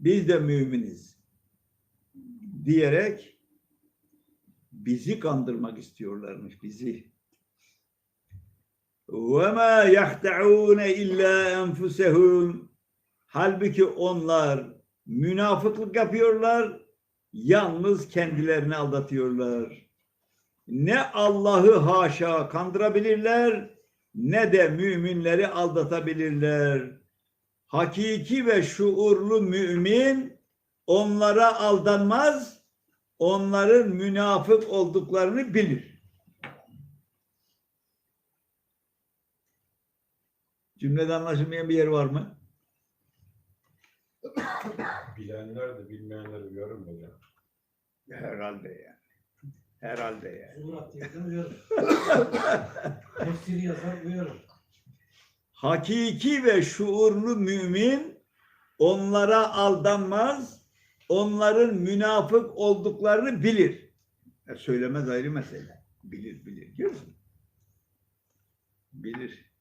biz de müminiz diyerek bizi kandırmak istiyorlarmış bizi. Ve ma yahta'un illa enfusehum. Halbuki onlar münafıklık yapıyorlar, yalnız kendilerini aldatıyorlar. Ne Allah'ı haşa kandırabilirler, ne de müminleri aldatabilirler. Hakiki ve şuurlu mümin onlara aldanmaz, onların münafık olduklarını bilir. Cümlede anlaşılmayan bir yer var mı? Bilenler de bilmeyenler uyarır mı ya? Herhalde yani. Herhalde yani. Murat yazar uyarır. Tefsiri yazar uyarır. Hakiki ve şuurlu mümin onlara aldanmaz, onların münafık olduklarını bilir. E, söylemez ayrı mesele. Bilir, bilir. Görüyor musun? Bilir.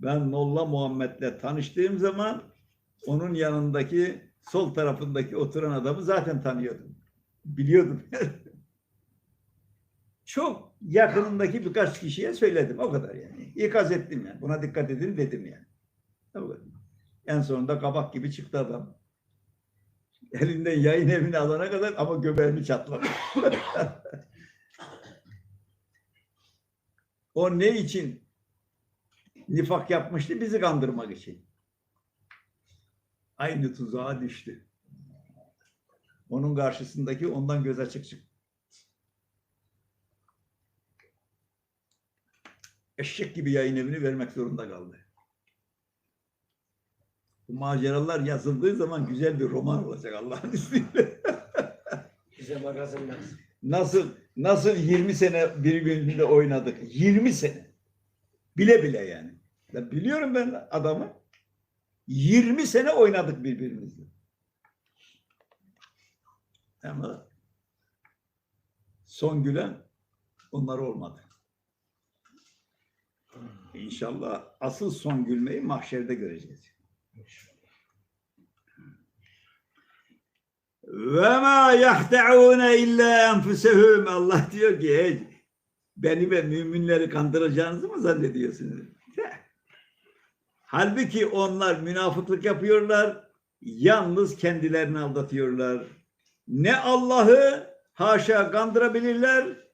Ben Molla Muhammed'le tanıştığım zaman onun yanındaki sol tarafındaki oturan adamı zaten tanıyordum. Biliyordum. Çok yakınındaki birkaç kişiye söyledim. O kadar yani. İkaz ettim yani. Buna dikkat edin dedim yani. En sonunda kabak gibi çıktı adam. Elinden yayın evini alana kadar ama göbeğimi çatladı. o ne için nifak yapmıştı? Bizi kandırmak için. Aynı tuzağa düştü. Onun karşısındaki ondan göz açık çıktı. Eşek gibi yayın evini vermek zorunda kaldı. Bu maceralar yazıldığı zaman güzel bir roman olacak Allah'ın izniyle. Bize magazin lazım. Nasıl nasıl 20 sene birbirinde oynadık. 20 sene. Bile bile yani. Ya biliyorum ben adamı. 20 sene oynadık birbirimizle. Ama son gülen onlar olmadı. İnşallah asıl son gülmeyi mahşerde göreceğiz. Ve ma yahta'une illa enfusehum. Allah diyor ki "Hey, beni ve müminleri kandıracağınızı mı zannediyorsunuz? Halbuki onlar münafıklık yapıyorlar, yalnız kendilerini aldatıyorlar. Ne Allah'ı haşa kandırabilirler,